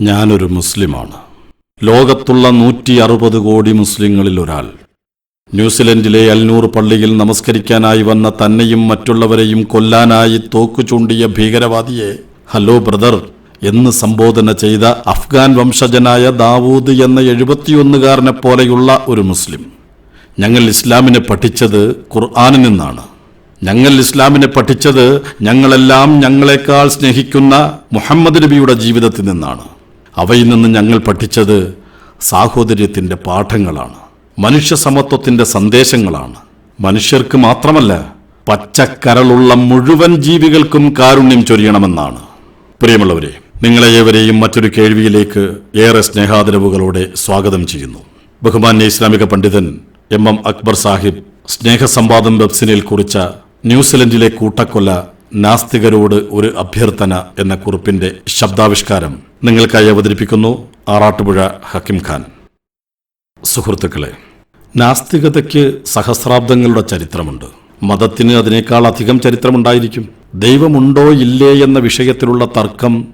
ഞാനൊരു മുസ്ലിമാണ്. ലോകത്തുള്ള നൂറ്റി അറുപത് കോടി മുസ്ലിങ്ങളിൽ ഒരാൾ. ന്യൂസിലൻഡിലെ അൽനൂർ പള്ളിയിൽ നമസ്കരിക്കാനായി വന്ന തന്നെയും മറ്റുള്ളവരെയും കൊല്ലാനായി തോക്കു ചൂണ്ടിയ ഭീകരവാദിയെ ഹലോ ബ്രദർ എന്ന് സംബോധന ചെയ്ത അഫ്ഗാൻ വംശജനായ ദാവൂദ് എന്ന എഴുപത്തിയൊന്നുകാരനെ പോലെയുള്ള ഒരു മുസ്ലിം. ഞങ്ങൾ ഇസ്ലാമിനെ പഠിച്ചത് ഖുർആാനിൽ നിന്നാണ്. ഞങ്ങൾ ഇസ്ലാമിനെ പഠിച്ചത് ഞങ്ങളെല്ലാം ഞങ്ങളെക്കാൾ സ്നേഹിക്കുന്ന മുഹമ്മദ് നബിയുടെ ജീവിതത്തിൽ നിന്നാണ്. അവയിൽ നിന്ന് ഞങ്ങൾ പഠിച്ചത് സാഹോദര്യത്തിന്റെ പാഠങ്ങളാണ്. മനുഷ്യ സമത്വത്തിന്റെ സന്ദേശങ്ങളാണ്. മനുഷ്യർക്ക് മാത്രമല്ല പച്ചക്കരളുള്ള മുഴുവൻ ജീവികൾക്കും കാരുണ്യം ചൊരിയണമെന്നാണ്. പ്രിയമുള്ളവരെ നിങ്ങളെ ഏവരെയും മറ്റൊരു കേൾവിയിലേക്ക് ഏറെ സ്നേഹാദരവുകളോടെ സ്വാഗതം ചെയ്യുന്നു. ബഹുമാന്യ ഇസ്ലാമിക പണ്ഡിതൻ എം എം അക്ബർ സാഹിബ് സ്നേഹസംവാദം വെബ്സിനിൽ കുറിച്ച ന്യൂസിലൻഡിലെ കൂട്ടക്കൊല നാസ്തികരോട് ഒരു അഭ്യർത്ഥന എന്ന കുറിപ്പിന്റെ ശബ്ദാവിഷ്കാരം നിങ്ങൾക്കായി അവതരിപ്പിക്കുന്നു ആറാട്ടുപുഴ ഹക്കിം ഖാൻ. സുഹൃത്തുക്കളെ നാസ്തികതയ്ക്ക് സഹസ്രാബ്ദങ്ങളുടെ ചരിത്രമുണ്ട്. മതത്തിന് അതിനേക്കാൾ അധികം ചരിത്രമുണ്ടായിരിക്കും. ദൈവമുണ്ടോ ഇല്ലേ എന്ന വിഷയത്തിലുള്ള തർക്കം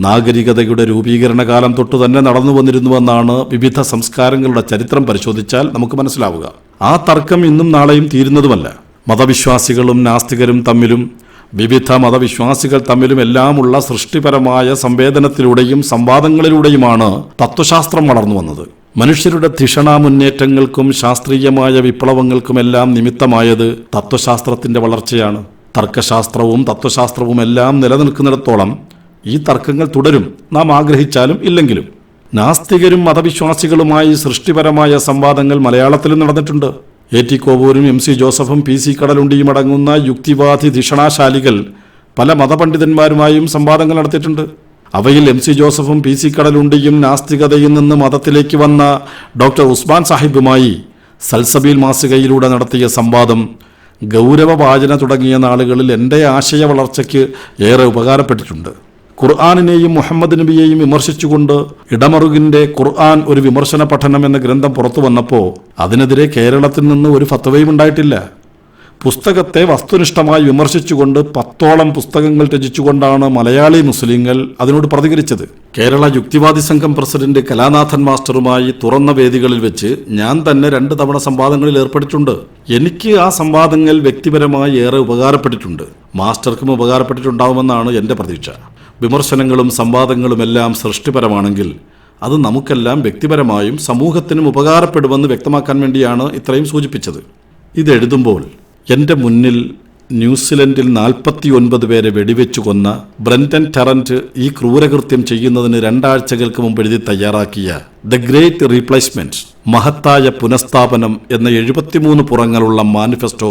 നാഗരികതയുടെ രൂപീകരണ കാലം തൊട്ട് തന്നെ നടന്നു വന്നിരുന്നുവെന്നാണ് വിവിധ സംസ്കാരങ്ങളുടെ ചരിത്രം പരിശോധിച്ചാൽ നമുക്ക് മനസ്സിലാവുക. ആ തർക്കം ഇന്നും നാളെയും തീരുന്നതുമല്ല. മതവിശ്വാസികളും നാസ്തികരും തമ്മിലും വിവിധ മതവിശ്വാസികൾ തമ്മിലും എല്ലാമുള്ള സൃഷ്ടിപരമായ സംവേദനത്തിലൂടെയും സംവാദങ്ങളിലൂടെയുമാണ് തത്വശാസ്ത്രം വളർന്നു വന്നത്. മനുഷ്യരുടെ ധിഷണ മുന്നേറ്റങ്ങൾക്കും ശാസ്ത്രീയമായ വിപ്ലവങ്ങൾക്കുമെല്ലാം നിമിത്തമായത് തത്വശാസ്ത്രത്തിന്റെ വളർച്ചയാണ്. തർക്കശാസ്ത്രവും തത്വശാസ്ത്രവും എല്ലാം നിലനിൽക്കുന്നിടത്തോളം ഈ തർക്കങ്ങൾ തുടരും നാം ആഗ്രഹിച്ചാലും ഇല്ലെങ്കിലും. നാസ്തികരും മതവിശ്വാസികളുമായി സൃഷ്ടിപരമായ സംവാദങ്ങൾ മലയാളത്തിലും നടന്നിട്ടുണ്ട്. എ ടി കോവൂരും എം സി ജോസഫും പി സി കടലുണ്ടിയും അടങ്ങുന്ന യുക്തിവാദി ധിഷണാശാലികൾ പല മതപണ്ഡിതന്മാരുമായും സംവാദങ്ങൾ നടത്തിയിട്ടുണ്ട്. അവയിൽ എം സി ജോസഫും പി സി കടലുണ്ടിയും നാസ്തികതയിൽ നിന്ന് മതത്തിലേക്ക് വന്ന ഡോക്ടർ ഉസ്മാൻ സാഹിബുമായി സൽസബീൽ മാസികയിലൂടെ നടത്തിയ സംവാദം ഗൗരവ വാചന തുടങ്ങിയ നാളുകളിൽ എന്റെ ആശയ വളർച്ചയ്ക്ക് ഏറെ ഉപകാരപ്പെട്ടിട്ടുണ്ട്. ഖുർആാനിനെയും മുഹമ്മദ് നബിയെയും വിമർശിച്ചുകൊണ്ട് ഇടമറുകിന്റെ ഖുർആൻ ഒരു വിമർശന പഠനം എന്ന ഗ്രന്ഥം പുറത്തു വന്നപ്പോൾ അതിനെതിരെ കേരളത്തിൽ നിന്ന് ഒരു ഫത്തവയും ഉണ്ടായിട്ടില്ല. പുസ്തകത്തെ വസ്തുനിഷ്ഠമായി വിമർശിച്ചുകൊണ്ട് പത്തോളം പുസ്തകങ്ങൾ രചിച്ചുകൊണ്ടാണ് മലയാളി മുസ്ലിങ്ങൾ അതിനോട് പ്രതികരിച്ചത്. കേരള യുക്തിവാദി സംഘം പ്രസിഡന്റ് കലാനാഥൻ മാസ്റ്ററുമായി തുറന്ന വേദികളിൽ വെച്ച് ഞാൻ തന്നെ രണ്ട് തവണ സംവാദങ്ങളിൽ ഏർപ്പെട്ടിട്ടുണ്ട്. എനിക്ക് ആ സംവാദങ്ങൾ വ്യക്തിപരമായി ഏറെ ഉപകാരപ്പെട്ടിട്ടുണ്ട്. മാസ്റ്റർക്കും ഉപകാരപ്പെട്ടിട്ടുണ്ടാവുമെന്നാണ് എന്റെ പ്രതീക്ഷ. വിമർശനങ്ങളും സംവാദങ്ങളും എല്ലാം സൃഷ്ടിപരമാണെങ്കിൽ അത് നമുക്കെല്ലാം വ്യക്തിപരമായും സമൂഹത്തിനും ഉപകാരപ്പെടുമെന്ന് വ്യക്തമാക്കാൻ വേണ്ടിയാണ് ഇത്രയും സൂചിപ്പിച്ചത്. ഇത് എഴുതുമ്പോൾ എന്റെ മുന്നിൽ ന്യൂസിലൻഡിൽ നാൽപ്പത്തി ഒൻപത് പേരെ വെടിവെച്ചു കൊന്ന ബ്രന്റൻ ടെറന്റ് ഈ ക്രൂരകൃത്യം ചെയ്യുന്നതിന് രണ്ടാഴ്ചകൾക്ക് മുമ്പ് എഴുതി തയ്യാറാക്കിയ ദ ഗ്രേറ്റ് റീപ്ലേസ്മെന്റ് മഹത്തായ പുനഃസ്ഥാപനം എന്ന എഴുപത്തിമൂന്ന് പുറങ്ങളുള്ള മാനിഫെസ്റ്റോ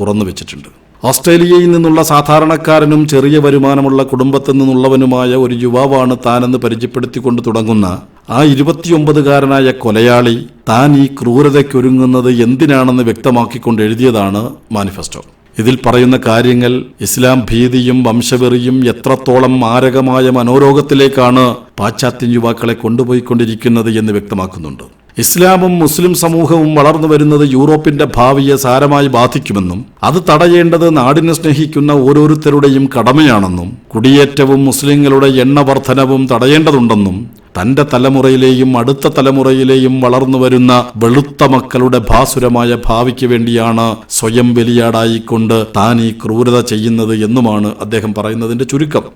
തുറന്നു വെച്ചിട്ടുണ്ട് ഓസ്ട്രേലിയയിൽ നിന്നുള്ള സാധാരണക്കാരനും ചെറിയ വരുമാനമുള്ള കുടുംബത്തിൽ നിന്നുള്ളവനുമായ ഒരു യുവാവാണ് താനെന്ന് പരിചയപ്പെടുത്തിക്കൊണ്ട് തുടങ്ങുന്ന ആ ഇരുപത്തിയൊമ്പതുകാരനായ കൊലയാളി താൻ ഈ ക്രൂരതയ്ക്കൊരുങ്ങുന്നത് എന്തിനാണെന്ന് വ്യക്തമാക്കിക്കൊണ്ട് എഴുതിയതാണ് മാനിഫെസ്റ്റോ. ഇതിൽ പറയുന്ന കാര്യങ്ങൾ ഇസ്ലാം ഭീതിയും വംശവെറിയും എത്രത്തോളം മാരകമായ മനോരോഗത്തിലേക്കാണ് പാശ്ചാത്യ യുവാക്കളെ കൊണ്ടുപോയിക്കൊണ്ടിരിക്കുന്നത് എന്ന് വ്യക്തമാക്കുന്നുണ്ട്. ഇസ്ലാമും മുസ്ലിം സമൂഹവും വളർന്നു വരുന്നത് യൂറോപ്പിന്റെ ഭാവിയെ സാരമായി ബാധിക്കുമെന്നും അത് തടയേണ്ടത് നാടിനെ സ്നേഹിക്കുന്ന ഓരോരുത്തരുടെയും കടമയാണെന്നും കുടിയേറ്റവും മുസ്ലിങ്ങളുടെ എണ്ണവർദ്ധനവും തടയേണ്ടതുണ്ടെന്നും തന്റെ തലമുറയിലെയും അടുത്ത തലമുറയിലെയും വളർന്നു വരുന്ന വെളുത്ത മക്കളുടെ ഭാസുരമായ ഭാവിക്ക് വേണ്ടിയാണ് സ്വയം ബലിയാടായിക്കൊണ്ട് താൻ ഈ ക്രൂരത ചെയ്യുന്നത് എന്നുമാണ് അദ്ദേഹം പറയുന്നതിന്റെ ചുരുക്കം.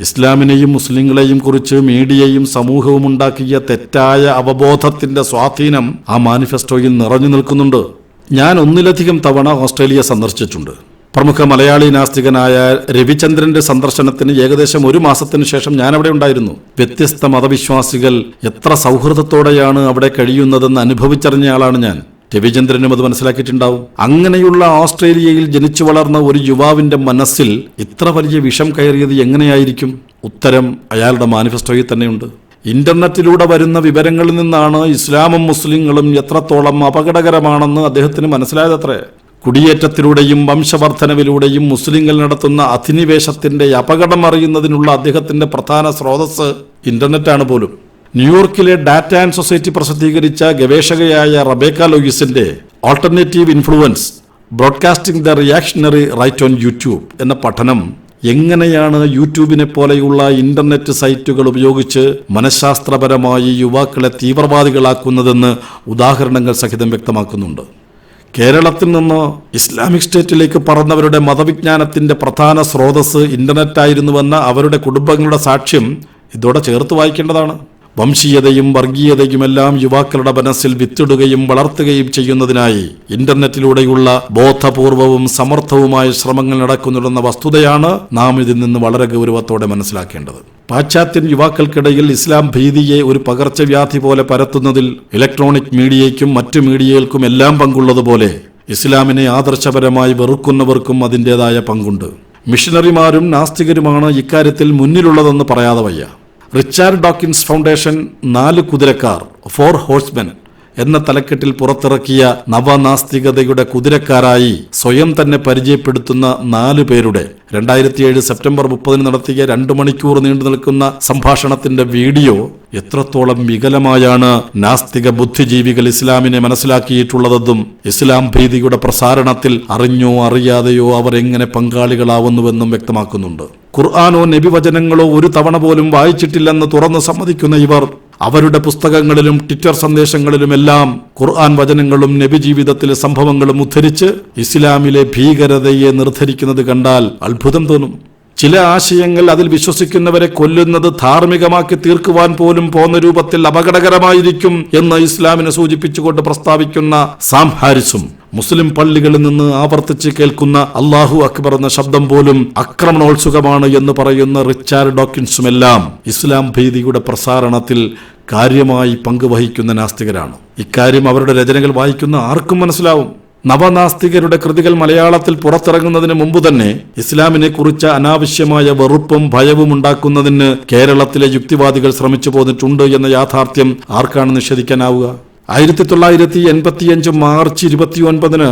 ഇസ്ലാമിനെയും മുസ്ലിങ്ങളെയും കുറിച്ച് മീഡിയയും സമൂഹവും ഉണ്ടാക്കിയ തെറ്റായ അവബോധത്തിന്റെ സ്വാധീനം ആ മാനിഫെസ്റ്റോയിൽ നിറഞ്ഞു നിൽക്കുന്നുണ്ട്. ഞാൻ ഒന്നിലധികം തവണ ഓസ്ട്രേലിയ സന്ദർശിച്ചിട്ടുണ്ട്. പ്രമുഖ മലയാളി നാസ്തികനായ രവിചന്ദ്രന്റെ സന്ദർശനത്തിന് ഏകദേശം ഒരു മാസത്തിന് ശേഷം ഞാൻ അവിടെ ഉണ്ടായിരുന്നു. വ്യത്യസ്ത മതവിശ്വാസികൾ എത്ര സൗഹൃദത്തോടെയാണ് അവിടെ കഴിയുന്നതെന്ന് അനുഭവിച്ചറിഞ്ഞ ആളാണ് ഞാൻ. രവിചന്ദ്രനും അത് മനസ്സിലാക്കിയിട്ടുണ്ടാവും. അങ്ങനെയുള്ള ഓസ്ട്രേലിയയിൽ ജനിച്ചു വളർന്ന ഒരു യുവാവിന്റെ മനസ്സിൽ ഇത്ര വലിയ വിഷം കയറിയത് എങ്ങനെയായിരിക്കും? ഉത്തരം അയാളുടെ മാനിഫെസ്റ്റോയിൽ തന്നെയുണ്ട്. ഇന്റർനെറ്റിലൂടെ വരുന്ന വിവരങ്ങളിൽ നിന്നാണ് ഇസ്ലാമും മുസ്ലിങ്ങളും എത്രത്തോളം അപകടകരമാണെന്ന് അദ്ദേഹത്തിന് മനസ്സിലായതത്രേ. കുടിയേറ്റത്തിലൂടെയും വംശവർദ്ധനവിലൂടെയും മുസ്ലിങ്ങൾ നടത്തുന്ന അധിനിവേശത്തിന്റെ അപകടം അറിയുന്നതിനുള്ള അദ്ദേഹത്തിന്റെ പ്രധാന സ്രോതസ് ഇന്റർനെറ്റാണ് പോലും. ന്യൂയോർക്കിലെ ഡാറ്റ ആൻഡ് സൊസൈറ്റി പ്രസിദ്ധീകരിച്ച ഗവേഷകയായ Rebecca ലോയിസിന്റെ alternative influence broadcasting the reactionary right on YouTube എന്ന പഠനം എങ്ങനെയാണ് യൂട്യൂബിനെ പോലെയുള്ള ഇന്റർനെറ്റ് സൈറ്റുകൾ ഉപയോഗിച്ച് മനഃശാസ്ത്രപരമായി യുവാക്കളെ തീവ്രവാദികളാക്കുന്നതെന്ന് ഉദാഹരണങ്ങൾ സഹിതം വ്യക്തമാക്കുന്നുണ്ട്. കേരളത്തിൽ നിന്ന് ഇസ്ലാമിക് സ്റ്റേറ്റിലേക്ക് പറന്നവരുടെ മതവിജ്ഞാനത്തിന്റെ പ്രധാന സ്രോതസ് ഇന്റർനെറ്റായിരുന്നുവെന്ന അവരുടെ കുടുംബങ്ങളുടെ സാക്ഷ്യം ഇതോടെ ചേർത്ത് വായിക്കേണ്ടതാണ്. വംശീയതയും വർഗീയതയുമെല്ലാം യുവാക്കളുടെ മനസ്സിൽ വിത്തിടുകയും വളർത്തുകയും ചെയ്യുന്നതിനായി ഇന്റർനെറ്റിലൂടെയുള്ള ബോധപൂർവവും സമർത്ഥവുമായ ശ്രമങ്ങൾ നടക്കുന്നുണ്ടെന്ന വസ്തുതയാണ് നാം ഇതിൽ നിന്ന് വളരെ ഗൗരവത്തോടെ മനസ്സിലാക്കേണ്ടത്. പാശ്ചാത്യൻ യുവാക്കൾക്കിടയിൽ ഇസ്ലാം ഭീതിയെ ഒരു പകർച്ചവ്യാധി പോലെ പരത്തുന്നതിൽ ഇലക്ട്രോണിക് മീഡിയയ്ക്കും മറ്റു മീഡിയകൾക്കും എല്ലാം പങ്കുള്ളതുപോലെ ഇസ്ലാമിനെ ആദർശപരമായി വെറുക്കുന്നവർക്കും അതിന്റെതായ പങ്കുണ്ട്. മിഷനറിമാരും നാസ്തികരുമാണ് ഇക്കാര്യത്തിൽ മുന്നിലുള്ളതെന്ന് പറയാതെ വയ്യ. റിച്ചാർഡ് ഡോക്കിൻസ് ഫൗണ്ടേഷൻ നാല് കുതിരക്കാർ ഫോർ ഹോഴ്സ്മെൻ. എന്ന തലക്കെട്ടിൽ പുറത്തിറക്കിയ നവനാസ്തികതയുടെ കുതിരക്കാരായി സ്വയം തന്നെ പരിചയപ്പെടുത്തുന്ന നാല് പേരുടെ രണ്ടായിരത്തി ഏഴ് സെപ്റ്റംബർ മുപ്പതിന് നടത്തിയ രണ്ടു മണിക്കൂർ നീണ്ടു നിൽക്കുന്ന സംഭാഷണത്തിന്റെ വീഡിയോ എത്രത്തോളം വികലമായാണ് നാസ്തിക ബുദ്ധിജീവികൾ ഇസ്ലാമിനെ മനസ്സിലാക്കിയിട്ടുള്ളതെന്നും ഇസ്ലാം ഭീതിയുടെ പ്രസാരണത്തിൽ അറിഞ്ഞോ അറിയാതെയോ അവർ എങ്ങനെ പങ്കാളികളാവുന്നുവെന്നും വ്യക്തമാക്കുന്നുണ്ട്. ഖുർആാനോ നബിവചനങ്ങളോ ഒരു തവണ പോലും വായിച്ചിട്ടില്ലെന്ന് തുറന്ന് സമ്മതിക്കുന്ന ഇവർ അവരുടെ പുസ്തകങ്ങളിലും ട്വിറ്റർ സന്ദേശങ്ങളിലുമെല്ലാം ഖുർആൻ വചനങ്ങളും നബി ജീവിതത്തിലെ സംഭവങ്ങളും ഉദ്ധരിച്ച് ഇസ്ലാമിലെ ഭീകരതയെ നിർദ്ധരിക്കുന്നത് കണ്ടാൽ അത്ഭുതം തോന്നും. ചില ആശയങ്ങൾ അതിൽ വിശ്വസിക്കുന്നവരെ കൊല്ലുന്നത് ധാർമ്മികമാക്കി തീർക്കുവാൻ പോലും പോന്ന രൂപത്തിൽ അപകടകരമായിരിക്കും എന്ന് ഇസ്ലാമിനെ സൂചിപ്പിച്ചുകൊണ്ട് പ്രസ്താവിക്കുന്ന സാം ഹാരിസും മുസ്ലിം പള്ളികളിൽ നിന്ന് ആവർത്തിച്ച് കേൾക്കുന്ന അള്ളാഹു അക്ബർ എന്ന ശബ്ദം പോലും ആക്രമണോത്സുകമാണ് എന്ന് പറയുന്ന റിച്ചാർഡ് ഡോക്കിൻസുമെല്ലാം ഇസ്ലാം ഭീതിയുടെ പ്രസാരണത്തിൽ കാര്യമായി പങ്കുവഹിക്കുന്ന നാസ്തികരാണ്. ഇക്കാര്യം അവരുടെ രചനകൾ വായിക്കുന്ന ആർക്കും മനസ്സിലാവും. നവനാസ്തികരുടെ കൃതികൾ മലയാളത്തിൽ പുറത്തിറങ്ങുന്നതിന് മുമ്പ് തന്നെ ഇസ്ലാമിനെ കുറിച്ച് അനാവശ്യമായ വെറുപ്പും ഭയവും ഉണ്ടാക്കുന്നതിന് കേരളത്തിലെ യുക്തിവാദികൾ ശ്രമിച്ചു പോന്നിട്ടുണ്ട് എന്ന യാഥാർത്ഥ്യം ആർക്കാണ് നിഷേധിക്കാനാവുക? ആയിരത്തി തൊള്ളായിരത്തി എൺപത്തിയഞ്ച് മാർച്ച് ഇരുപത്തിയൊൻപതിന്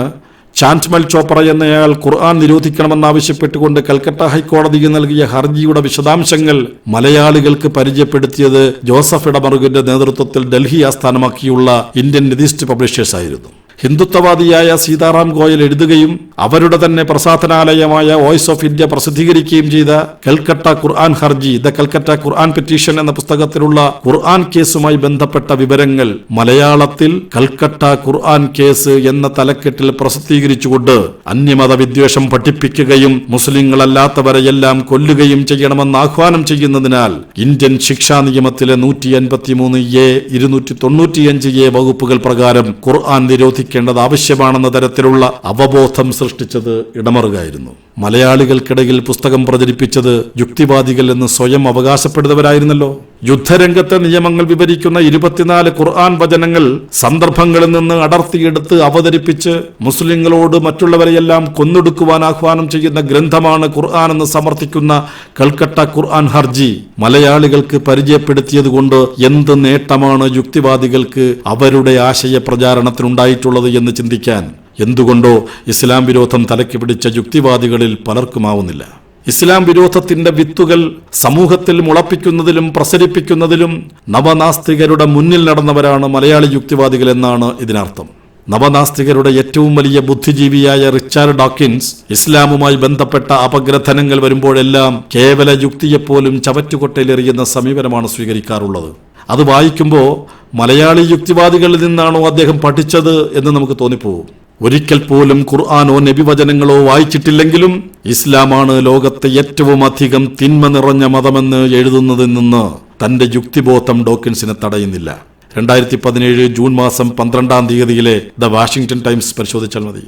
ചാൻസ്മൽ ചോപ്ര എന്നയാൾ ഖുർആൻ നിരോധിക്കണമെന്നാവശ്യപ്പെട്ടുകൊണ്ട് കൽക്കട്ട ഹൈക്കോടതിക്ക് നൽകിയ ഹർജിയുടെ വിശദാംശങ്ങൾ മലയാളികൾക്ക് പരിചയപ്പെടുത്തിയത് ജോസഫ് ഇടമറുകിന്റെ നേതൃത്വത്തിൽ ഡൽഹി ആസ്ഥാനമാക്കിയുള്ള ഇന്ത്യൻ നിതിസ്റ്റ് പബ്ലിഷേഴ്സ് ആയിരുന്നു ഹിന്ദുത്വവാദിയായ സീതാറാം ഗോയൽ എഴുതുകയും അവരുടെ തന്നെ പ്രസാധനാലയമായ വോയിസ് ഓഫ് ഇന്ത്യ പ്രസിദ്ധീകരിക്കുകയും ചെയ്ത കൽക്കട്ട ഖുർആൻ ഹർജി ദ കൽക്കട്ട ഖുർആൻ പെറ്റീഷൻ എന്ന പുസ്തകത്തിലുള്ള ഖുർആൻ കേസുമായി ബന്ധപ്പെട്ട വിവരങ്ങൾ മലയാളത്തിൽ കൽക്കട്ട ഖുർആൻ കേസ് എന്ന തലക്കെട്ടിൽ പ്രസിദ്ധീകരിച്ചുകൊണ്ട് അന്യമത വിദ്വേഷം പഠിപ്പിക്കുകയും മുസ്ലിങ്ങളല്ലാത്തവരെയെല്ലാം കൊല്ലുകയും ചെയ്യണമെന്ന് ആഹ്വാനം ചെയ്യുന്നതിനാൽ ഇന്ത്യൻ ശിക്ഷാ നിയമത്തിലെ നൂറ്റി അൻപത്തിമൂന്ന് എ ഇരുന്നൂറ്റി തൊണ്ണൂറ്റിയഞ്ച് എ വകുപ്പുകൾ പ്രകാരം ഖുർആൻ നിരോധിക്കേണ്ടത് ആവശ്യമാണെന്ന തരത്തിലുള്ള അവബോധം സൃഷ്ടിച്ചത് ഇടമറുകായിരുന്നു. മലയാളികൾക്കിടയിൽ പുസ്തകം പ്രചരിപ്പിച്ചത് യുക്തിവാദികൾ എന്ന് സ്വയം അവകാശപ്പെടുന്നവരായിരുന്നല്ലോ. യുദ്ധരംഗത്തെ നിയമങ്ങൾ വിവരിക്കുന്ന ഇരുപത്തിനാല് ഖുർആൻ വചനങ്ങൾ സന്ദർഭങ്ങളിൽ നിന്ന് അടർത്തിയെടുത്ത് അവതരിപ്പിച്ച് മുസ്ലിങ്ങളോട് മറ്റുള്ളവരെയെല്ലാം കൊന്നൊടുക്കുവാൻ ആഹ്വാനം ചെയ്യുന്ന ഗ്രന്ഥമാണ് ഖുർആൻ എന്ന് സമർത്ഥിക്കുന്ന കൽക്കട്ട ഖുർആൻ ഹർജി. മലയാളികൾക്ക് പരിചയപ്പെടുത്തിയതുകൊണ്ട് എന്ത് നേട്ടമാണ് യുക്തിവാദികൾക്ക് അവരുടെ ആശയ പ്രചാരണത്തിനുണ്ടായിട്ടുള്ളത് എന്ന് ചിന്തിക്കാൻ? എന്തുകൊണ്ടോ ഇസ്ലാം വിരോധം തലയ്ക്ക് പിടിച്ച യുക്തിവാദികളിൽ പലർക്കുമാവുന്നില്ല. ഇസ്ലാം വിരോധത്തിന്റെ വിത്തുകൾ സമൂഹത്തിൽ മുളപ്പിക്കുന്നതിലും പ്രസരിപ്പിക്കുന്നതിലും നവനാസ്തികരുടെ മുന്നിൽ നടന്നവരാണ് മലയാളി യുക്തിവാദികൾ എന്നാണ് ഇതിനർത്ഥം. നവനാസ്തികരുടെ ഏറ്റവും വലിയ ബുദ്ധിജീവിയായ റിച്ചാർഡ് ഡോക്കിൻസ് ഇസ്ലാമുമായി ബന്ധപ്പെട്ട അപഗ്രഥനങ്ങൾ വരുമ്പോഴെല്ലാം കേവല യുക്തിയെപ്പോലും ചവറ്റുകൊട്ടയിലെറിയുന്ന സമീപനമാണ് സ്വീകരിക്കാറുള്ളത്. അത് വായിക്കുമ്പോൾ മലയാളി യുക്തിവാദികളിൽ നിന്നാണോ അദ്ദേഹം പഠിച്ചത് എന്ന് നമുക്ക് തോന്നിപ്പോവും ഒരിക്കൽ പോലും ഖുർആാനോ നബിവചനങ്ങളോ വായിച്ചിട്ടില്ലെങ്കിലും ഇസ്ലാമാണ് ലോകത്തെ ഏറ്റവും അധികം തിന്മ നിറഞ്ഞ മതമെന്ന് എഴുതുന്നതിൽ നിന്ന് തന്റെ യുക്തിബോധം ഡോക്കിൻസിനെ തടയുന്നില്ല. രണ്ടായിരത്തി പതിനേഴ് ജൂൺ മാസം പന്ത്രണ്ടാം തീയതിയിലെ ദ വാഷിംഗ്ടൺ ടൈംസ് പരിശോധിച്ചാൽ മതി.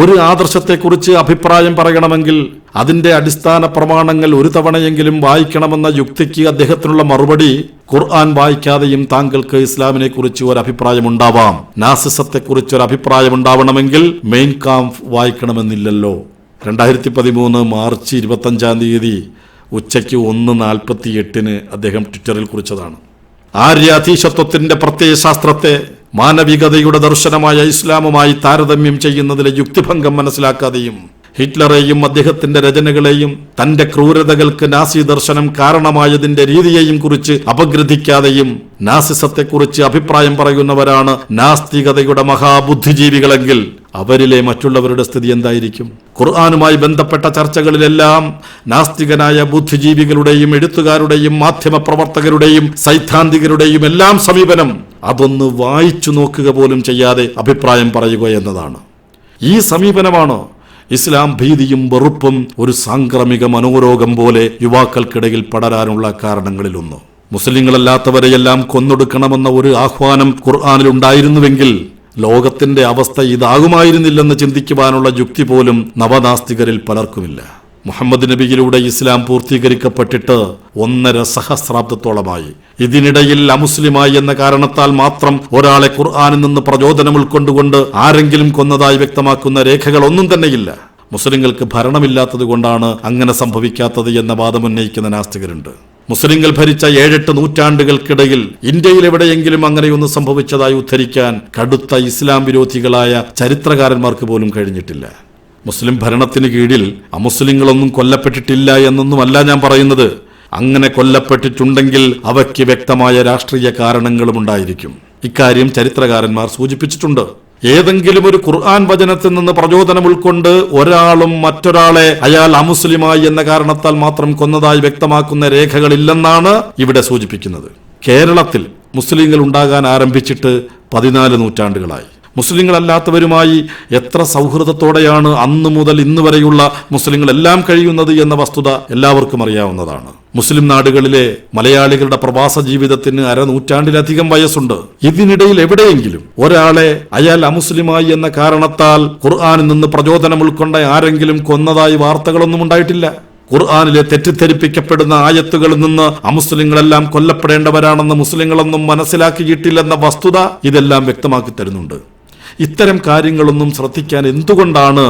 ഒരു ആദർശത്തെക്കുറിച്ച് അഭിപ്രായം പറയണമെങ്കിൽ അതിന്റെ അടിസ്ഥാന പ്രമാണങ്ങൾ ഒരു തവണയെങ്കിലും വായിക്കണമെന്ന യുക്തിക്ക് അദ്ദേഹത്തിനുള്ള മറുപടി ഖുർആൻ വായിക്കാതെയും താങ്കൾക്ക് ഇസ്ലാമിനെ കുറിച്ച് ഒരു അഭിപ്രായം ഉണ്ടാവാം നാസിസത്തെക്കുറിച്ച് ഒരു അഭിപ്രായം ഉണ്ടാവണമെങ്കിൽ മെയിൻ കാംഫ് വായിക്കണമെന്നില്ലല്ലോ. രണ്ടായിരത്തി പതിമൂന്ന് മാർച്ച് ഇരുപത്തഞ്ചാം തീയതി ഉച്ചയ്ക്ക് ഒന്ന് നാൽപ്പത്തി എട്ടിന് അദ്ദേഹം ട്വിറ്ററിൽ കുറിച്ചതാണ്. ആര്യാധീശത്വത്തിന്റെ പ്രത്യയശാസ്ത്രത്തെ മാനവികതയുടെ ദർശനമായ ഇസ്ലാമുമായി താരതമ്യം ചെയ്യുന്നതിലെ യുക്തിഭംഗം മനസ്സിലാക്കാതെയും ഹിറ്റ്ലറെയും അദ്ദേഹത്തിന്റെ രചനകളെയും തന്റെ ക്രൂരതകൾക്ക് നാസി ദർശനം കാരണമായതിന്റെ രീതിയെയും കുറിച്ച് അപഗ്രഥിക്കാതെയും നാസിസത്തെക്കുറിച്ച് അഭിപ്രായം പറയുന്നവരാണ് നാസ്തികതയുടെ മഹാബുദ്ധിജീവികളെങ്കിൽ അവരിലെ മറ്റുള്ളവരുടെ സ്ഥിതി എന്തായിരിക്കും? ഖുർആാനുമായി ബന്ധപ്പെട്ട ചർച്ചകളിലെല്ലാം നാസ്തികനായ ബുദ്ധിജീവികളുടെയും എഴുത്തുകാരുടെയും മാധ്യമ പ്രവർത്തകരുടെയും സൈദ്ധാന്തികരുടെയും എല്ലാം സമീപനം അതൊന്ന് വായിച്ചു നോക്കുക പോലും ചെയ്യാതെ അഭിപ്രായം പറയുക എന്നതാണ്. ഈ സമീപനമാണ് ഇസ്ലാം ഭീതിയും വെറുപ്പും ഒരു സാംക്രമിക മനോരോഗം പോലെ യുവാക്കൾക്കിടയിൽ പടരാനുള്ള കാരണങ്ങളിലൊന്ന്. മുസ്ലിങ്ങളല്ലാത്തവരെയെല്ലാം കൊന്നൊടുക്കണമെന്ന ഒരു ആഹ്വാനം ഖുർആാനിൽ ഉണ്ടായിരുന്നുവെങ്കിൽ ലോകത്തിന്റെ അവസ്ഥ ഇതാകുമായിരുന്നില്ലെന്ന് ചിന്തിക്കുവാനുള്ള യുക്തി പോലും നവനാസ്തികരിൽ പലർക്കുമില്ല. മുഹമ്മദ് നബിയിലൂടെ ഇസ്ലാം പൂർത്തീകരിക്കപ്പെട്ടിട്ട് ഒന്നര സഹസ്രാബ്ദത്തോളമായി. ഇതിനിടയിൽ അമുസ്ലിമായി എന്ന കാരണത്താൽ മാത്രം ഒരാളെ ഖുർആാനിൽ നിന്ന് പ്രചോദനം ഉൾക്കൊണ്ടുകൊണ്ട് ആരെങ്കിലും കൊന്നതായി വ്യക്തമാക്കുന്ന രേഖകൾ ഒന്നും തന്നെയില്ല. മുസ്ലിങ്ങൾക്ക് ഭരണമില്ലാത്തത് കൊണ്ടാണ് അങ്ങനെ സംഭവിക്കാത്തത് എന്ന വാദമുന്നയിക്കുന്ന നാസ്തികരുണ്ട്. മുസ്ലിങ്ങൾ ഭരിച്ച ഏഴെട്ട് നൂറ്റാണ്ടുകൾക്കിടയിൽ ഇന്ത്യയിൽ എവിടെയെങ്കിലും അങ്ങനെയൊന്ന് സംഭവിച്ചതായി ഉദ്ധരിക്കാൻ കടുത്ത ഇസ്ലാം വിരോധികളായ ചരിത്രകാരന്മാർക്ക് പോലും കഴിഞ്ഞിട്ടില്ല. മുസ്ലിം ഭരണത്തിന് കീഴിൽ അമുസ്ലിങ്ങളൊന്നും കൊല്ലപ്പെട്ടിട്ടില്ല എന്നൊന്നുമല്ല ഞാൻ പറയുന്നത്. അങ്ങനെ കൊല്ലപ്പെട്ടിട്ടുണ്ടെങ്കിൽ അവയ്ക്ക് വ്യക്തമായ രാഷ്ട്രീയ കാരണങ്ങളും ഉണ്ടായിരിക്കും ഇക്കാര്യം ചരിത്രകാരന്മാർ സൂചിപ്പിച്ചിട്ടുണ്ട്. ഏതെങ്കിലും ഒരു ഖുർആൻ വചനത്തിൽ നിന്ന് പ്രചോദനം ഉൾക്കൊണ്ട് ഒരാളും മറ്റൊരാളെ അയാൾ അമുസ്ലിമായി എന്ന കാരണത്താൽ മാത്രം കൊന്നതായി വ്യക്തമാക്കുന്ന രേഖകളില്ലെന്നാണ് ഇവിടെ സൂചിപ്പിക്കുന്നത്. കേരളത്തിൽ മുസ്ലിങ്ങൾ ഉണ്ടാകാൻ ആരംഭിച്ചിട്ട് പതിനാല് നൂറ്റാണ്ടുകളായി. മുസ്ലിങ്ങളല്ലാത്തവരുമായി എത്ര സൗഹൃദത്തോടെയാണ് അന്നു മുതൽ ഇന്ന് വരെയുള്ള മുസ്ലിങ്ങളെല്ലാം കഴിയുന്നത് എന്ന വസ്തുത എല്ലാവർക്കും അറിയാവുന്നതാണ്. മുസ്ലിം നാടുകളിലെ മലയാളികളുടെ പ്രവാസ ജീവിതത്തിന് അരനൂറ്റാണ്ടിലധികം വയസ്സുണ്ട്. ഇതിനിടയിൽ എവിടെയെങ്കിലും ഒരാളെ അയാൾ അമുസ്ലിമായി എന്ന കാരണത്താൽ ഖുർആാനിൽ നിന്ന് പ്രചോദനം ഉൾക്കൊണ്ട ആരെങ്കിലും കൊന്നതായി വാർത്തകളൊന്നും ഉണ്ടായിട്ടില്ല. ഖുർആാനിലെ തെറ്റിദ്ധരിപ്പിക്കപ്പെടുന്ന ആയത്തുകളിൽ നിന്ന് അമുസ്ലിങ്ങളെല്ലാം കൊല്ലപ്പെടേണ്ടവരാണെന്ന് മുസ്ലിങ്ങളൊന്നും മനസ്സിലാക്കിയിട്ടില്ലെന്ന വസ്തുത ഇതെല്ലാം വ്യക്തമാക്കി തരുന്നുണ്ട്. ഇത്തരം കാര്യങ്ങളൊന്നും ശ്രദ്ധിക്കാൻ എന്തുകൊണ്ടാണ്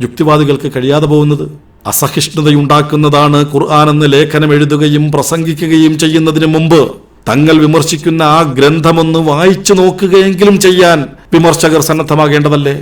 യുക്തിവാദികൾക്ക് കഴിയാതെ പോകുന്നത്? അസഹിഷ്ണുതയുണ്ടാക്കുന്നതാണ് ഖുർആൻ എന്ന് ലേഖനം എഴുതുകയും പ്രസംഗിക്കുകയും ചെയ്യുന്നതിന് മുമ്പ് തങ്ങൾ വിമർശിക്കുന്ന ആ ഗ്രന്ഥമൊന്ന് വായിച്ചു നോക്കുകയെങ്കിലും ചെയ്യാൻ വിമർശകർ സന്നദ്ധമാകേണ്ടതല്ലേ?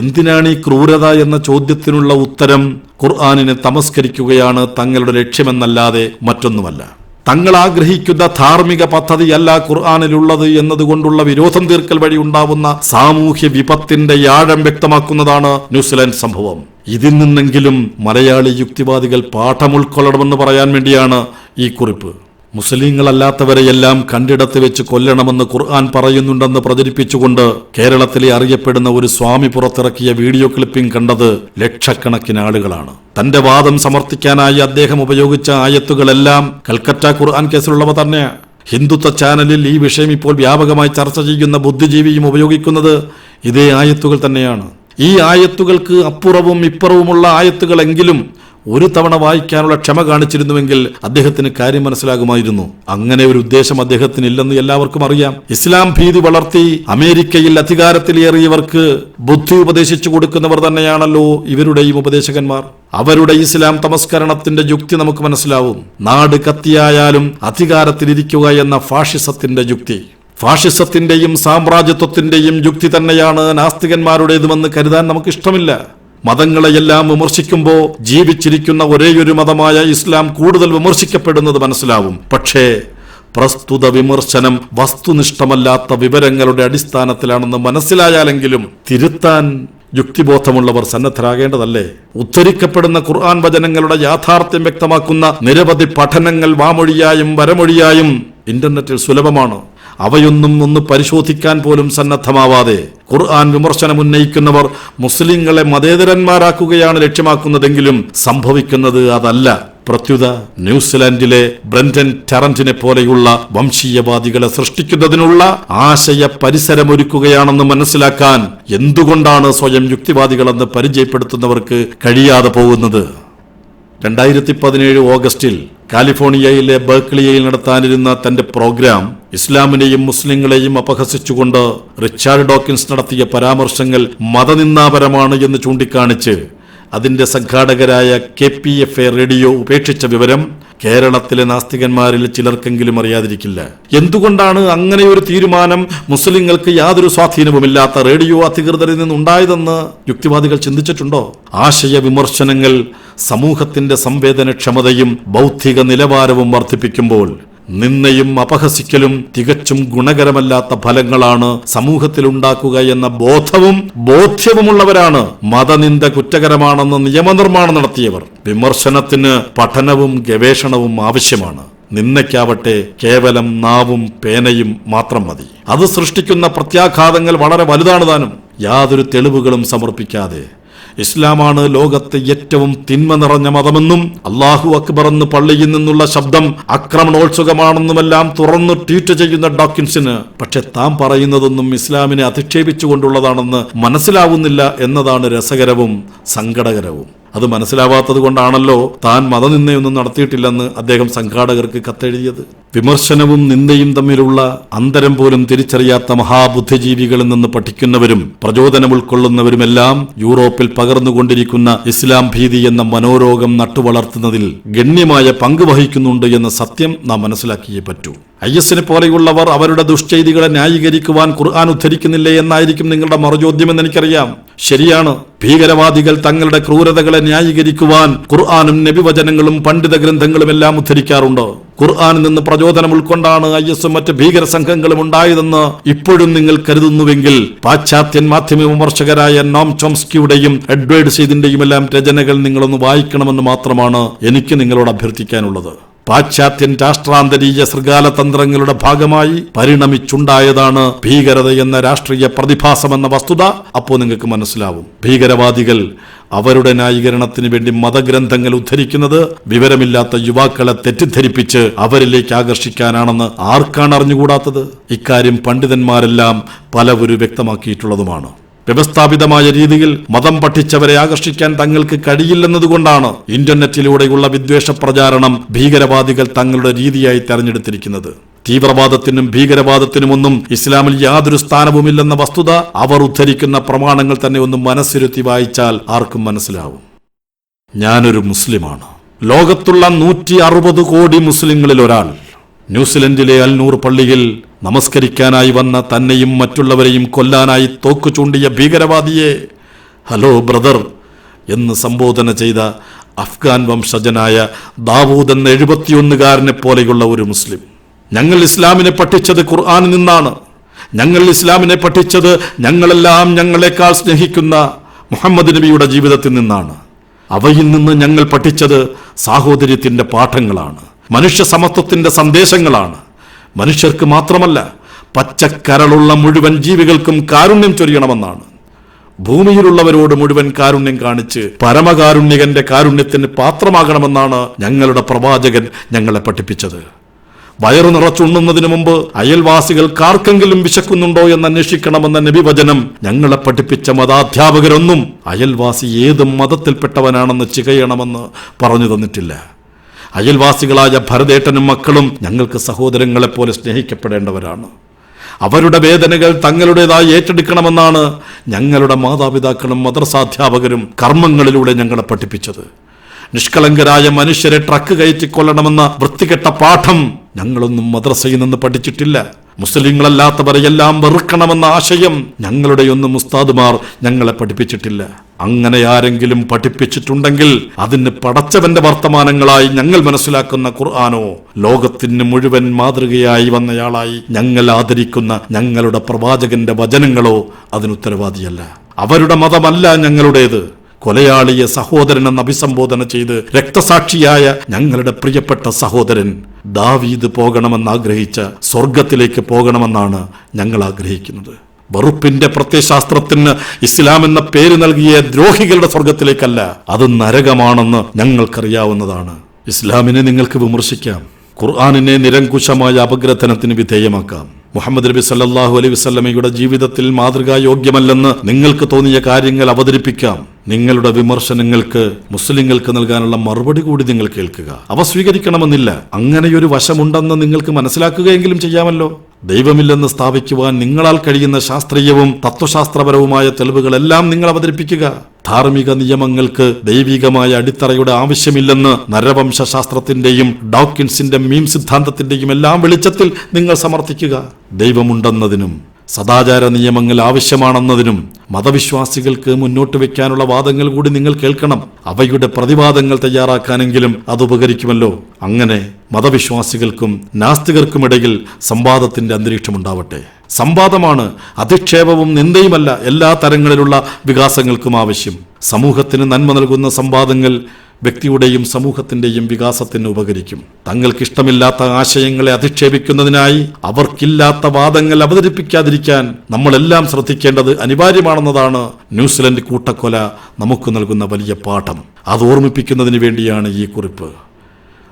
എന്തിനാണ് ഈ ക്രൂരത എന്ന ചോദ്യത്തിനുള്ള ഉത്തരം ഖുർആാനിനെ തമസ്കരിക്കുകയാണ് തങ്ങളുടെ ലക്ഷ്യമെന്നല്ലാതെ മറ്റൊന്നുമല്ല. തങ്ങൾ ആഗ്രഹിക്കുന്ന ധാർമ്മിക പദ്ധതിയല്ല ഖുർആാനിലുള്ളത് എന്നതുകൊണ്ടുള്ള വിരോധം തീർക്കൽ വഴി ഉണ്ടാവുന്ന സാമൂഹ്യ വിപത്തിന്റെ ആഴം വ്യക്തമാക്കുന്നതാണ് ന്യൂസിലാൻഡ് സംഭവം. ഇതിൽ നിന്നെങ്കിലും മലയാളി യുക്തിവാദികൾ പാഠം ഉൾക്കൊള്ളണമെന്ന് പറയാൻ വേണ്ടിയാണ് ഈ കുറിപ്പ്. മുസ്ലിങ്ങളല്ലാത്തവരെയെല്ലാം കണ്ടിടത്ത് വെച്ച് കൊല്ലണമെന്ന് ഖുർആൻ പറയുന്നുണ്ടെന്ന് പ്രചരിപ്പിച്ചുകൊണ്ട് കേരളത്തിലെ അറിയപ്പെടുന്ന ഒരു സ്വാമി പുറത്തിറക്കിയ വീഡിയോ ക്ലിപ്പിംഗ് കണ്ടത് ലക്ഷക്കണക്കിന് ആളുകളാണ്. തന്റെ വാദം സമർത്ഥിക്കാനായി അദ്ദേഹം ഉപയോഗിച്ച ആയത്തുകളെല്ലാം കൽക്കറ്റ ഖുർആൻ കേസിലുള്ളവ തന്നെ. ഹിന്ദുത്വ ചാനലിൽ ഈ വിഷയം ഇപ്പോൾ വ്യാപകമായി ചർച്ച ചെയ്യുന്ന ബുദ്ധിജീവിയും ഉപയോഗിക്കുന്നത് ഇതേ ആയത്തുകൾ തന്നെയാണ്. ഈ ആയത്തുകൾക്ക് അപ്പുറവും ഇപ്പുറവുമുള്ള ആയത്തുകളെങ്കിലും ഒരു തവണ വായിക്കാനുള്ള ക്ഷമ കാണിച്ചിരുന്നുവെങ്കിൽ അദ്ദേഹത്തിന് കാര്യം മനസ്സിലാകുമായിരുന്നു. അങ്ങനെ ഒരു ഉദ്ദേശം അദ്ദേഹത്തിന് ഇല്ലെന്ന് എല്ലാവർക്കും അറിയാം. ഇസ്ലാം ഭീതി വളർത്തി അമേരിക്കയിൽ അധികാരത്തിലേറിയവർക്ക് ബുദ്ധി ഉപദേശിച്ചു കൊടുക്കുന്നവർ തന്നെയാണല്ലോ ഇവരുടെയും ഉപദേശകന്മാർ. അവരുടെ ഇസ്ലാം തമസ്കരണത്തിന്റെ യുക്തി നമുക്ക് മനസ്സിലാവും. നാട് കത്തിയായാലും അധികാരത്തിലിരിക്കുക എന്ന ഫാഷിസത്തിന്റെ യുക്തി. ഫാഷിസത്തിന്റെയും സാമ്രാജ്യത്വത്തിന്റെയും യുക്തി തന്നെയാണ് നാസ്തികന്മാരുടേതുമെന്ന് കരുതാൻ നമുക്ക് ഇഷ്ടമില്ല മതങ്ങളെയെല്ലാം വിമർശിക്കുമ്പോൾ ജീവിച്ചിരിക്കുന്ന ഒരേയൊരു മതമായ ഇസ്ലാം കൂടുതൽ വിമർശിക്കപ്പെടുന്നത് മനസ്സിലാവും. പക്ഷേ പ്രസ്തുത വിമർശനം വസ്തുനിഷ്ഠമല്ലാത്ത വിവരങ്ങളുടെ അടിസ്ഥാനത്തിലാണെന്ന് മനസ്സിലായാലെങ്കിലും തിരുത്താൻ യുക്തിബോധമുള്ളവർ സന്നദ്ധരാകേണ്ടതല്ലേ? ഉദ്ധരിക്കപ്പെടുന്ന ഖുർആൻ വചനങ്ങളുടെ യാഥാർത്ഥ്യം വ്യക്തമാക്കുന്ന നിരവധി പഠനങ്ങൾ വാമൊഴിയായും വരമൊഴിയായും ഇന്റർനെറ്റിൽ സുലഭമാണ്. അവയൊന്നും ഒന്ന് പരിശോധിക്കാൻ പോലും സന്നദ്ധമാവാതെ ഖുർആൻ വിമർശനം ഉന്നയിക്കുന്നവർ മുസ്ലിങ്ങളെ മതേതരന്മാരാക്കുകയാണ് ലക്ഷ്യമാക്കുന്നതെങ്കിലും സംഭവിക്കുന്നത് അതല്ല. പ്രത്യുത ന്യൂസിലാൻഡിലെ ബ്രെൻഡൻ ടെറന്റിനെ പോലെയുള്ള വംശീയവാദികളെ സൃഷ്ടിക്കുന്നതിനുള്ള ആശയ പരിസരമൊരുക്കുകയാണെന്ന് മനസ്സിലാക്കാൻ എന്തുകൊണ്ടാണ് സ്വയം യുക്തിവാദികളെന്ന് പരിചയപ്പെടുത്തുന്നവർക്ക് കഴിയാതെ പോകുന്നത്? രണ്ടായിരത്തി പതിനേഴ് ഓഗസ്റ്റിൽ കാലിഫോർണിയയിലെ ബർക്ലിയയിൽ നടത്താനിരുന്ന തന്റെ പ്രോഗ്രാം ഇസ്ലാമിനെയും മുസ്ലിങ്ങളെയും അപഹസിച്ചുകൊണ്ട് റിച്ചാർഡ് ഡോക്കിൻസ് നടത്തിയ പരാമർശങ്ങൾ മതനിന്ദാപരമാണ് എന്ന് ചൂണ്ടിക്കാണിച്ച് അതിന്റെ സംഘാടകരായ K P F A radio ഉപേക്ഷിച്ച വിവരം കേരളത്തിലെ നാസ്തികന്മാരിൽ ചിലർക്കെങ്കിലും അറിയാതിരിക്കില്ല. എന്തുകൊണ്ടാണ് അങ്ങനെ ഒരു തീരുമാനം മുസ്ലിങ്ങൾക്ക് യാതൊരു സ്വാധീനവുമില്ലാത്ത റേഡിയോ അധികൃതരിൽ നിന്നുണ്ടായതെന്ന് യുക്തിവാദികൾ ചിന്തിച്ചിട്ടുണ്ടോ? ആശയ വിമർശനങ്ങൾ സമൂഹത്തിന്റെ സംവേദനക്ഷമതയും ബൗദ്ധിക നിലവാരവും വർദ്ധിപ്പിക്കുമ്പോൾ നിന്നയും അപഹസിക്കലും തികച്ചും ഗുണകരമല്ലാത്ത ഫലങ്ങളാണ് സമൂഹത്തിലുണ്ടാക്കുക എന്ന ബോധവും ബോധ്യവുമുള്ളവരാണ് മതനിന്ദ കുറ്റകരമാണെന്ന് നിയമനിർമ്മാണം നടത്തിയവർ. വിമർശനത്തിന് പഠനവും ഗവേഷണവും ആവശ്യമാണ്. നിന്നയ്ക്കാവട്ടെ കേവലം നാവും പേനയും മാത്രം മതി. അത് സൃഷ്ടിക്കുന്ന പ്രത്യാഘാതങ്ങൾ വളരെ വലുതാണ് താനും. യാതൊരു തെളിവുകളും സമർപ്പിക്കാതെ ഇസ്ലാമാണ് ലോകത്തെ ഏറ്റവും തിന്മ നിറഞ്ഞ മതമെന്നും അള്ളാഹു അക്ബർ എന്ന് പള്ളിയിൽ നിന്നുള്ള ശബ്ദം ആക്രമണോത്സുകമാണെന്നുമെല്ലാം തുറന്നു ട്വീറ്റ് ചെയ്യുന്ന ഡോക്കിൻസിന്. പക്ഷെ താൻ പറയുന്നതൊന്നും ഇസ്ലാമിനെ അധിക്ഷേപിച്ചുകൊണ്ടുള്ളതാണെന്ന് മനസ്സിലാവുന്നില്ല എന്നതാണ് രസകരവും സങ്കടകരവും. അത് മനസ്സിലാവാത്തത് കൊണ്ടാണല്ലോ താൻ മതനിന്ദയൊന്നും നടത്തിയിട്ടില്ലെന്ന് അദ്ദേഹം സംഘാടകർക്ക് കത്തെഴുതിയത്. വിമർശനവും നിന്ദയും തമ്മിലുള്ള അന്തരം പോലും തിരിച്ചറിയാത്ത മഹാബുദ്ധിജീവികളിൽ നിന്ന് പഠിക്കുന്നവരും പ്രചോദനം ഉൾക്കൊള്ളുന്നവരുമെല്ലാം യൂറോപ്പിൽ പകർന്നുകൊണ്ടിരിക്കുന്ന ഇസ്ലാം ഭീതി എന്ന മനോരോഗം നട്ടുവളർത്തുന്നതിൽ ഗണ്യമായ പങ്ക് വഹിക്കുന്നുണ്ട് എന്ന സത്യം നാം മനസ്സിലാക്കിയേ പറ്റൂ. ഐ എസിനെ പോലെയുള്ളവർ അവരുടെ ദുഷ്ചെയ്തികളെ ന്യായീകരിക്കുവാൻ ഖുർആൻ ഉദ്ധരിക്കുന്നില്ലേ എന്നായിരിക്കും നിങ്ങളുടെ മറുചോദ്യമെന്ന് എനിക്കറിയാം. ശരിയാണ്. ഭീകരവാദികൾ തങ്ങളുടെ ക്രൂരതകളെ ന്യായീകരിക്കുവാൻ ഖുർആാനും നബിവചനങ്ങളും പണ്ഡിത ഗ്രന്ഥങ്ങളും എല്ലാം ഉദ്ധരിക്കാറുണ്ട്. ഖുർആാനിൽ നിന്ന് പ്രചോദനം ഉൾക്കൊണ്ടാണ് ഐ എസും മറ്റ് ഭീകര സംഘങ്ങളും ഉണ്ടായതെന്ന് ഇപ്പോഴും നിങ്ങൾ കരുതുന്നുവെങ്കിൽ പാശ്ചാത്യൻ മാധ്യമ വിമർശകരായ നോം ചോംസ്കിയുടെയും എഡ്വേർഡ് സീതിന്റെയും എല്ലാം രചനകൾ നിങ്ങളൊന്ന് വായിക്കണമെന്ന് മാത്രമാണ് എനിക്ക് നിങ്ങളോട് അഭ്യർത്ഥിക്കാനുള്ളത്. പാശ്ചാത്യൻ രാഷ്ട്രാന്തരീയ ശൃഗാലതന്ത്രങ്ങളുടെ ഭാഗമായി പരിണമിച്ചുണ്ടായതാണ് ഭീകരത എന്ന രാഷ്ട്രീയ പ്രതിഭാസമെന്ന വസ്തുത. അപ്പോൾ നിങ്ങൾക്ക് മനസ്സിലാവും. ഭീകരവാദികൾ അവരുടെ ന്യായീകരണത്തിന് വേണ്ടി മതഗ്രന്ഥങ്ങൾ ഉദ്ധരിക്കുന്നത് വിവരമില്ലാത്ത യുവാക്കളെ തെറ്റിദ്ധരിപ്പിച്ച് അവരിലേക്ക് ആകർഷിക്കാനാണെന്ന് ആർക്കാണ് അറിഞ്ഞുകൂടാത്തത്? ഇക്കാര്യം പണ്ഡിതന്മാരെല്ലാം പലവരും വ്യക്തമാക്കിയിട്ടുള്ളതുമാണ്. വ്യവസ്ഥാപിതമായ രീതിയിൽ മതം പഠിച്ചവരെ ആകർഷിക്കാൻ തങ്ങൾക്ക് കഴിയില്ലെന്നതുകൊണ്ടാണ് ഇന്റർനെറ്റിലൂടെയുള്ള വിദ്വേഷ പ്രചാരണം ഭീകരവാദികൾ തങ്ങളുടെ രീതിയായി തെരഞ്ഞെടുത്തിരിക്കുന്നത്. തീവ്രവാദത്തിനും ഭീകരവാദത്തിനുമൊന്നും ഇസ്ലാമിൽ യാതൊരു സ്ഥാനവുമില്ലെന്ന വസ്തുത അവർ ഉദ്ധരിക്കുന്ന പ്രമാണങ്ങൾ തന്നെ ഒന്ന് മനസ്സിരുത്തി വായിച്ചാൽ ആർക്കും മനസ്സിലാവും. ഞാനൊരു മുസ്ലിമാണ്. ലോകത്തുള്ള നൂറ്റി അറുപത് കോടി മുസ്ലിങ്ങളിൽ ഒരാൾ. ന്യൂസിലൻഡിലെ അൽനൂർ പള്ളിയിൽ നമസ്കരിക്കാനായി വന്ന തന്നെയും മറ്റുള്ളവരെയും കൊല്ലാനായി തോക്കു ചൂണ്ടിയ ഭീകരവാദിയെ ഹലോ ബ്രദർ എന്ന് സംബോധന ചെയ്ത അഫ്ഗാൻ വംശജനായ ദാവൂദ് എന്ന എഴുപത്തിയൊന്നുകാരനെ പോലെയുള്ള ഒരു മുസ്ലിം. ഞങ്ങൾ ഇസ്ലാമിനെ പഠിച്ചത് ഖുർആാനിൽ നിന്നാണ്. ഞങ്ങൾ ഇസ്ലാമിനെ പഠിച്ചത് ഞങ്ങളെല്ലാം ഞങ്ങളെക്കാൾ സ്നേഹിക്കുന്ന മുഹമ്മദ് നബിയുടെ ജീവിതത്തിൽ നിന്നാണ്. അവയിൽ നിന്ന് ഞങ്ങൾ പഠിച്ചത് സാഹോദര്യത്തിന്റെ പാഠങ്ങളാണ്. മനുഷ്യ സമത്വത്തിന്റെ സന്ദേശങ്ങളാണ്. മനുഷ്യർക്ക് മാത്രമല്ല പച്ചക്കരളുള്ള മുഴുവൻ ജീവികൾക്കും കാരുണ്യം ചൊരിയണമെന്നാണ്. ഭൂമിയിലുള്ളവരോട് മുഴുവൻ കാരുണ്യം കാണിച്ച് പരമകാരുണ്യകന്റെ കാരുണ്യത്തിന് പാത്രമാകണമെന്നാണ് ഞങ്ങളുടെ പ്രവാചകൻ ഞങ്ങളെ പഠിപ്പിച്ചത്. വയറു നിറച്ചുണ്ണുന്നതിന് മുമ്പ് അയൽവാസികൾ കാർക്കെങ്കിലും വിശക്കുന്നുണ്ടോ എന്ന് അന്വേഷിക്കണമെന്ന നബിവചനം ഞങ്ങളെ പഠിപ്പിച്ച മതാധ്യാപകരൊന്നും അയൽവാസി ഏത് മതത്തിൽപ്പെട്ടവനാണെന്ന് ചികയണമെന്ന് പറഞ്ഞു തന്നിട്ടില്ല. അയൽവാസികളായ ഭരതേട്ടനും മക്കളും ഞങ്ങൾക്ക് സഹോദരങ്ങളെപ്പോലെ സ്നേഹിക്കപ്പെടേണ്ടവരാണ്. അവരുടെ വേദനകൾ തങ്ങളുടേതായി ഏറ്റെടുക്കണമെന്നാണ് ഞങ്ങളുടെ മാതാപിതാക്കളും മദ്രസാധ്യാപകരും കർമ്മങ്ങളിലൂടെ ഞങ്ങളെ പഠിപ്പിച്ചത്. നിഷ്കളങ്കരായ മനുഷ്യരെ ട്രക്ക് കയറ്റിക്കൊള്ളണമെന്ന വൃത്തികെട്ട പാഠം ഞങ്ങളൊന്നും മദ്രസയിൽ നിന്ന് പഠിച്ചിട്ടില്ല. മുസ്ലിങ്ങളല്ലാത്തവരെയെല്ലാം വെറുക്കണമെന്ന ആശയം ഞങ്ങളുടെയൊന്നും ഉസ്താദുമാർ ഞങ്ങളെ പഠിപ്പിച്ചിട്ടില്ല. അങ്ങനെ ആരെങ്കിലും പഠിപ്പിച്ചിട്ടുണ്ടെങ്കിൽ അതിന് പടച്ചവന്റെ വർത്തമാനങ്ങളായി ഞങ്ങൾ മനസ്സിലാക്കുന്ന ഖുർആാനോ ലോകത്തിന് മുഴുവൻ മാതൃകയായി വന്നയാളായി ഞങ്ങൾ ആദരിക്കുന്ന ഞങ്ങളുടെ പ്രവാചകന്റെ വചനങ്ങളോ അതിനുത്തരവാദിയല്ല അവരുടെ മതമല്ല ഞങ്ങളുടേത്. കൊലയാളിയെ സഹോദരനെന്ന് അഭിസംബോധന ചെയ്ത് രക്തസാക്ഷിയായ ഞങ്ങളുടെ പ്രിയപ്പെട്ട സഹോദരൻ ദാവീദ് പോകണമെന്ന് ആഗ്രഹിച്ച സ്വർഗത്തിലേക്ക് പോകണമെന്നാണ് ഞങ്ങൾ ആഗ്രഹിക്കുന്നത്. വെറുപ്പിന്റെ പ്രത്യയശാസ്ത്രത്തിന് ഇസ്ലാം എന്ന പേര് നൽകിയ ദ്രോഹികളുടെ സ്വർഗത്തിലേക്കല്ല അത് നരകമാണെന്ന് ഞങ്ങൾക്കറിയാവുന്നതാണ്. ഇസ്ലാമിനെ നിങ്ങൾക്ക് വിമർശിക്കാം. ഖുർആാനിനെ നിരങ്കുശമായ അപഗ്രഥനത്തിന് വിധേയമാക്കാം. മുഹമ്മദ് നബി സല്ലാഹു അലൈഹി വസല്ലമയുടെ ജീവിതത്തിൽ മാതൃകായോഗ്യമല്ലെന്ന് നിങ്ങൾക്ക് തോന്നിയ കാര്യങ്ങൾ അവതരിപ്പിക്കാം. നിങ്ങളുടെ വിമർശനങ്ങൾക്ക് മുസ്ലിങ്ങൾക്ക് നൽകാനുള്ള മറുപടി കൂടി നിങ്ങൾ കേൾക്കുക. അവ സ്വീകരിക്കണമെന്നില്ല. അങ്ങനെയൊരു വശമുണ്ടെന്ന് നിങ്ങൾക്ക് മനസ്സിലാക്കുകയെങ്കിലും ചെയ്യാമല്ലോ. ദൈവമില്ലെന്ന് സ്ഥാപിക്കുവാൻ നിങ്ങളാൽ കഴിയുന്ന ശാസ്ത്രീയവും തത്വശാസ്ത്രപരവുമായ തെളിവുകളെല്ലാം നിങ്ങൾ അവതരിപ്പിക്കുക. ധാർമ്മിക നിയമങ്ങൾക്ക് ദൈവികമായ അടിത്തറയുടെ ആവശ്യമില്ലെന്ന് നരവംശാസ്ത്രത്തിന്റെയും ഡോക്കിൻസിന്റെ മീം സിദ്ധാന്തത്തിന്റെയും എല്ലാം വെളിച്ചത്തിൽ നിങ്ങൾ സമർത്ഥിക്കുക. ദൈവമുണ്ടെന്നതിനും സദാചാര നിയമങ്ങൾ ആവശ്യമാണെന്നതിനും മതവിശ്വാസികൾക്ക് മുന്നോട്ട് വെക്കാനുള്ള വാദങ്ങൾ കൂടി നിങ്ങൾ കേൾക്കണം. അവയുടെ പ്രതിവാദങ്ങൾ തയ്യാറാക്കാനെങ്കിലും അത് ഉപകരിക്കുമല്ലോ. അങ്ങനെ മതവിശ്വാസികൾക്കും നാസ്തികർക്കുമിടയിൽ സംവാദത്തിന്റെ അന്തരീക്ഷമുണ്ടാവട്ടെ. സംവാദമാണ് അധിക്ഷേപവും നിന്ദയുമല്ല എല്ലാ തരങ്ങളിലുള്ള വികാസങ്ങൾക്കും ആവശ്യം. സമൂഹത്തിന് നന്മ നൽകുന്ന സംവാദങ്ങൾ വ്യക്തിയുടെയും സമൂഹത്തിന്റെയും വികാസത്തിന് ഉപകരിക്കും. തങ്ങൾക്കിഷ്ടമില്ലാത്ത ആശയങ്ങളെ അധിക്ഷേപിക്കുന്നതിനായി അവർക്കില്ലാത്ത വാദങ്ങൾ അവതരിപ്പിക്കാതിരിക്കാൻ നമ്മളെല്ലാം ശ്രദ്ധിക്കേണ്ടത് അനിവാര്യമാണെന്നതാണ് ന്യൂസിലൻഡ് കൂട്ടക്കൊല നമുക്ക് നൽകുന്ന വലിയ പാഠം. അത് ഓർമ്മിപ്പിക്കുന്നതിന് വേണ്ടിയാണ് ഈ കുറിപ്പ്.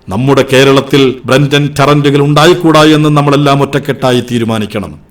നമ്മുടെ കേരളത്തിൽ ബ്രൻഡൻ ടറന്റുകൾ ഉണ്ടായിക്കൂടാ എന്ന് നമ്മളെല്ലാം ഒറ്റക്കെട്ടായി തീരുമാനിക്കണം.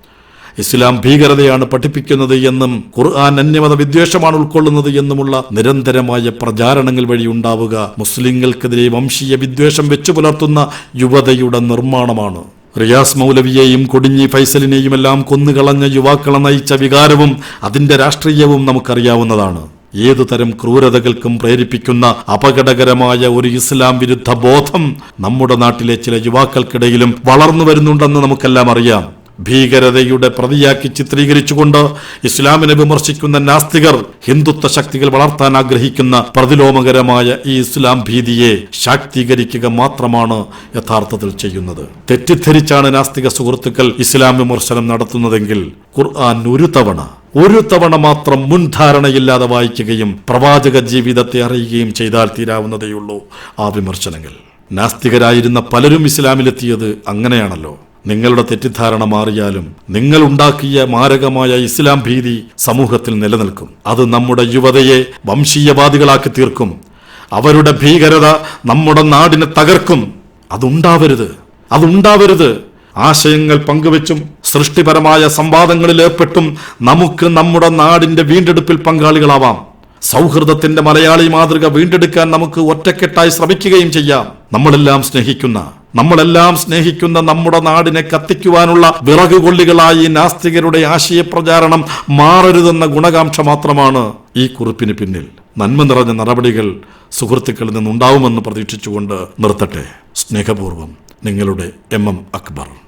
ഇസ്ലാം ഭീകരതയാണ് പഠിപ്പിക്കുന്നത് എന്നും ഖുർആൻ അന്യമത വിദ്വേഷമാണ് ഉൾക്കൊള്ളുന്നത് എന്നുമുള്ള നിരന്തരമായ പ്രചാരണങ്ങൾ വഴി ഉണ്ടാവുക മുസ്ലിങ്ങൾക്കെതിരെ വംശീയ വിദ്വേഷം വെച്ചു പുലർത്തുന്ന യുവതയുടെ നിർമ്മാണമാണ്. റിയാസ് മൗലവിയെയും കൊടിഞ്ഞി ഫൈസലിനെയും എല്ലാം കൊന്നുകളഞ്ഞ യുവാക്കളെ നയിച്ച വികാരവും അതിന്റെ രാഷ്ട്രീയവും നമുക്കറിയാവുന്നതാണ്. ഏതു തരം ക്രൂരതകൾക്കും പ്രേരിപ്പിക്കുന്ന അപകടകരമായ ഒരു ഇസ്ലാം വിരുദ്ധ ബോധം നമ്മുടെ നാട്ടിലെ ചില യുവാക്കൾക്കിടയിലും വളർന്നു വരുന്നുണ്ടെന്ന് നമുക്കെല്ലാം അറിയാം. ഭീകരതയുടെ പ്രതിയാക്കി ചിത്രീകരിച്ചുകൊണ്ട് ഇസ്ലാമിനെ വിമർശിക്കുന്ന നാസ്തികർ ഹിന്ദുത്വ ശക്തികൾ വളർത്താൻ ആഗ്രഹിക്കുന്ന പ്രതിലോമകരമായ ഈ ഇസ്ലാം ഭീതിയെ ശാക്തീകരിക്കുക മാത്രമാണ് യഥാർത്ഥത്തിൽ ചെയ്യുന്നത്. തെറ്റിദ്ധരിച്ചാണ് നാസ്തിക സുഹൃത്തുക്കൾ ഇസ്ലാം വിമർശനം നടത്തുന്നതെങ്കിൽ ഖുർആൻ ഒരു തവണ ഒരു തവണ മാത്രം മുൻധാരണയില്ലാതെ വായിക്കുകയും പ്രവാചക ജീവിതത്തെ അറിയുകയും ചെയ്താൽ തീരാവുന്നതേയുള്ളൂ ആ വിമർശനങ്ങൾ. നാസ്തികരായിരുന്ന പലരും ഇസ്ലാമിലെത്തിയത് അങ്ങനെയാണല്ലോ. നിങ്ങളുടെ തെറ്റിദ്ധാരണ മാറിയാലും നിങ്ങൾ ഉണ്ടാക്കിയ മാരകമായ ഇസ്ലാം ഭീതി സമൂഹത്തിൽ നിലനിൽക്കും. അത് നമ്മുടെ യുവതയെ വംശീയവാദികളാക്കി തീർക്കും. അവരുടെ ഭീകരത നമ്മുടെ നാടിനെ തകർക്കും. അതുണ്ടാവരുത്. അതുണ്ടാവരുത്. ആശയങ്ങൾ പങ്കുവെച്ചും സൃഷ്ടിപരമായ സംവാദങ്ങളിൽ ഏർപ്പെട്ടും നമുക്ക് നമ്മുടെ നാടിന്റെ വീണ്ടെടുപ്പിൽ പങ്കാളികളാവാം. സൗഹൃദത്തിന്റെ മലയാളി മാതൃക വീണ്ടെടുക്കാൻ നമുക്ക് ഒറ്റക്കെട്ടായി ശ്രമിക്കുകയും ചെയ്യാം. നമ്മളെല്ലാം സ്നേഹിക്കുന്ന നമ്മളെല്ലാം സ്നേഹിക്കുന്ന നമ്മുടെ നാടിനെ കത്തിക്കുവാനുള്ള വിറകുകൊള്ളികളായി നാസ്തികരുടെ ആശയപ്രചാരണം മാറരുതെന്ന ഗുണകാംക്ഷ മാത്രമാണ് ഈ കുറിപ്പിന് പിന്നിൽ. നന്മ നിറഞ്ഞ നടപടികൾ സുഹൃത്തുക്കളിൽ നിന്നുണ്ടാവുമെന്ന് പ്രതീക്ഷിച്ചുകൊണ്ട് നിർത്തട്ടെ. സ്നേഹപൂർവം നിങ്ങളുടെ എം എം അക്ബർ.